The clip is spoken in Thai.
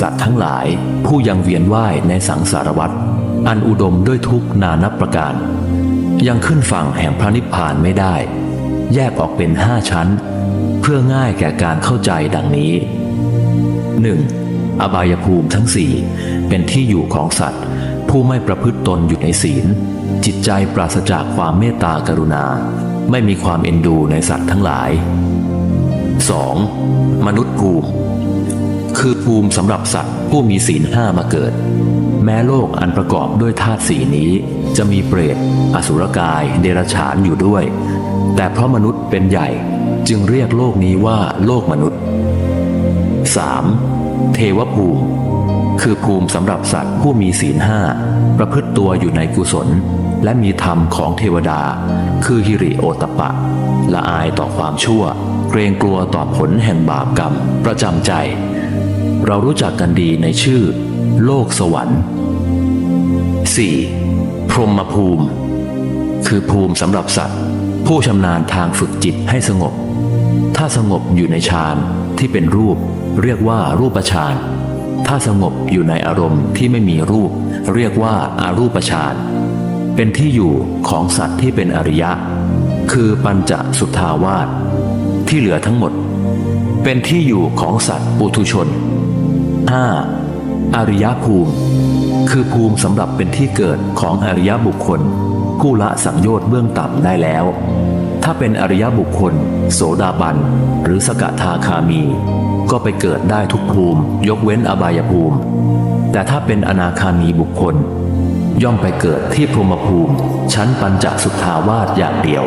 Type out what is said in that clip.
สัตว์ทั้งหลายผู้ยังเวียนว่ายในสังสารวัฏอันอุดมด้วยทุกนานับประการ ยังขึ้นฝั่งแห่งพระนิพพานไม่ได้ แยกออกเป็นห้าชั้น เพื่อง่ายแก่การเข้าใจดังนี้ 1. อบายภูมิทั้งสี่เป็นที่อยู่ของสัตว์ ผู้ไม่ประพฤติตนอยู่ในศีล จิตใจปราศจากความเมตตากรุณา ไม่มีความเอ็นดูในสัตว์ทั้งหลาย 2. มนุษย์ภูมิ คือภูมิสำหรับสัตว์ผู้มีศีลห้ามาเกิด แม้โลกอันประกอบด้วยธาตุสีนี้ จะมีเปรต อสุรกาย เดรัจฉานอยู่ด้วย แต่เพราะมนุษย์เป็นใหญ่จึงเรียกโลกนี้ว่าโลกมนุษย์ 3. เทวภูมิ คือภูมิสำหรับสัตว์ผู้มีศีลห้าประพฤติตัวอยู่ในกุศล และมีธรรมของเทวดา คือฮิริโอตปปะละอายต่อความชั่ว เกรงกลัวต่อผลแห่งบาปกรรม ประจำใจ เรารู้จักกันดีในชื่อ โลกสวรรค์ 4. พรหมภูมิ คือภูมิสำหรับสัตว์ ผู้ชำนาญทางฝึกจิตให้สงบ ถ้าสงบอยู่ในฌานที่เป็นรูป เรียกว่ารูปฌานถ้าสงบอยู่ในอารมณ์ที่ไม่มีรูป เรียกว่าอารูปฌานเป็นที่อยู่ของสัตว์ที่เป็นอริยะ คือปัญจสุทธาวาสที่เหลือทั้งหมด เป็นที่อยู่ของสัตว์ปุถุชน 5. อริยภูมิ คือภูมิสำหรับเป็นที่เกิดของอริยบุคคล ผู้ละสังโยชน์เบื้องต่ำได้แล้ว ถ้าเป็นอริยบุคคล โสดาบัน หรือสกทาคามี ก็ไปเกิดได้ทุกภูมิ ยกเว้นอบายภูมิ แต่ถ้าเป็นอนาคามีบุคคล ย่อมไปเกิดที่พรหมภูมิ ชั้นปัญจสุทธาวาสอย่างเดียว